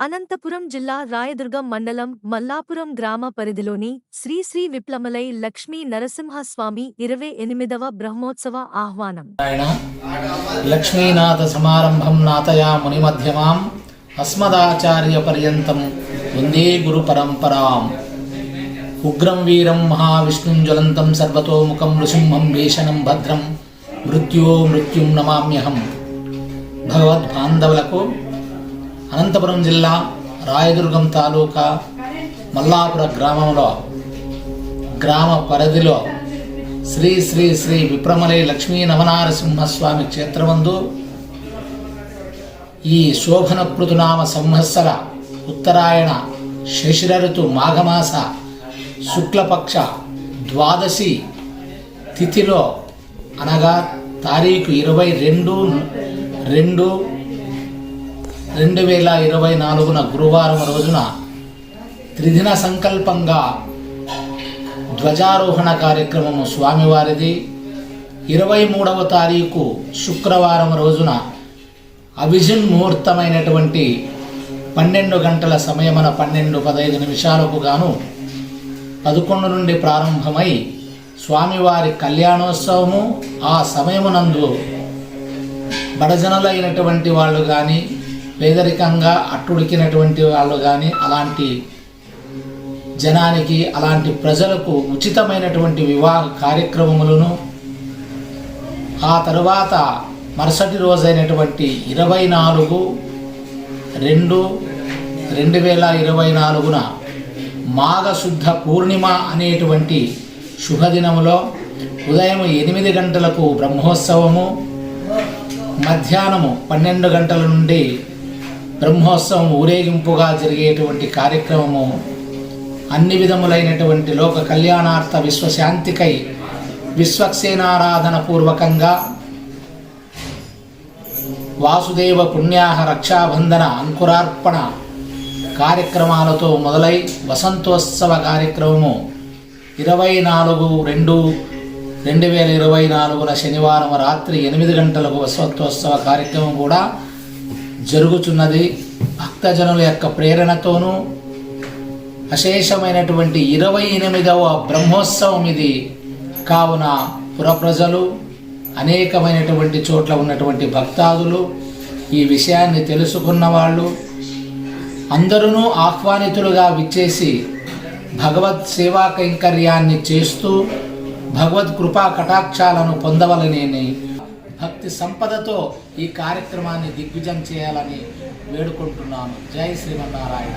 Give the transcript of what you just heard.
అనంతపురం జిల్లా రాయదుర్గం మండలం మల్లాపురం గ్రామ పరిధిలోని శ్రీ శ్రీ విప్లమలై లక్ష్మీ నరసింహస్వామి ఇరవై ఎనిమిదవ బ్రహ్మోత్సవ ఆహ్వానం. లక్ష్మీనాథ సమారంభం నాతయా మునిమధ్యమాం అస్మదాచార్య పర్యంతం వందే గురు పరంపరాం. ఉగ్రం వీరం మహావిష్ణుం జ్వలంతం సర్వతోముఖం నృసింహం భీషణం భద్రం మృత్యో మృత్యుం నమామ్యహం. భగవద్బాంధవులకు అనంతపురం జిల్లా రాయదుర్గం తాలూకా మల్లాపుర గ్రామంలో గ్రామ పరిధిలో శ్రీ శ్రీ శ్రీ విప్రమలై లక్ష్మీ నవనారసింహస్వామి క్షేత్రమందు ఈ శోభనకృతునామ సంవత్సర ఉత్తరాయణ శశిర ఋతు మాఘమాస శుక్లపక్ష ద్వాదశి తిథిలో అనగా తారీఖు ఇరవై రెండు రెండు రెండు వేల ఇరవై నాలుగున గురువారం రోజున త్రిదిన సంకల్పంగా ధ్వజారోహణ కార్యక్రమము స్వామివారిది. ఇరవై మూడవ తారీఖు శుక్రవారం రోజున అభిజిన్ ముహూర్తమైనటువంటి పన్నెండు గంటల సమయమున పన్నెండు పదహైదు నిమిషాలకు గాను పదకొండు నుండి ప్రారంభమై స్వామివారి కళ్యాణోత్సవము ఆ సమయమునందు బడజనులైనటువంటి వాళ్ళు కానీ పేదరికంగా అట్టుడికినటువంటి వాళ్ళు కానీ అలాంటి జనానికి అలాంటి ప్రజలకు ఉచితమైనటువంటి వివాహ కార్యక్రమములను ఆ తరువాత మరుసటి రోజైనటువంటి ఇరవై నాలుగు రెండు రెండు వేల ఇరవై నాలుగున మాఘశుద్ధ పూర్ణిమ అనేటువంటి శుభదినములో ఉదయం ఎనిమిది గంటలకు బ్రహ్మోత్సవము మధ్యాహ్నము పన్నెండు గంటల నుండి బ్రహ్మోత్సవం ఊరేగింపుగా జరిగేటువంటి కార్యక్రమము అన్ని విధములైనటువంటి లోక కళ్యాణార్థ విశ్వశాంతికై విశ్వక్సేనారాధన పూర్వకంగా వాసుదేవ పుణ్యాహ రక్షాబంధన అంకురార్పణ కార్యక్రమాలతో మొదలై వసంతోత్సవ కార్యక్రమము ఇరవై నాలుగు రెండు రెండు వేల ఇరవై నాలుగున శనివారం రాత్రి ఎనిమిది గంటలకు వసంతోత్సవ కార్యక్రమం కూడా జరుగుతున్నది భక్తజనుల యొక్క ప్రేరణతోనూ అశేషమైనటువంటి ఇరవై ఎనిమిదవ బ్రహ్మోత్సవం ఇది. కావున పురప్రజలు అనేకమైనటువంటి చోట్ల ఉన్నటువంటి భక్తాదులు ఈ విషయాన్ని తెలుసుకున్న వాళ్ళు అందరూ ఆహ్వానితులుగా విచ్చేసి భగవత్ సేవా కైంకర్యాన్ని చేస్తూ భగవద్ కృపా కటాక్షాలను పొందవలనేని భక్తి సంపదతో ఈ కార్యక్రమాన్ని దిగ్విజయం చేయాలని వేడుకుంటున్నాను. జై శ్రీమన్నారాయణ.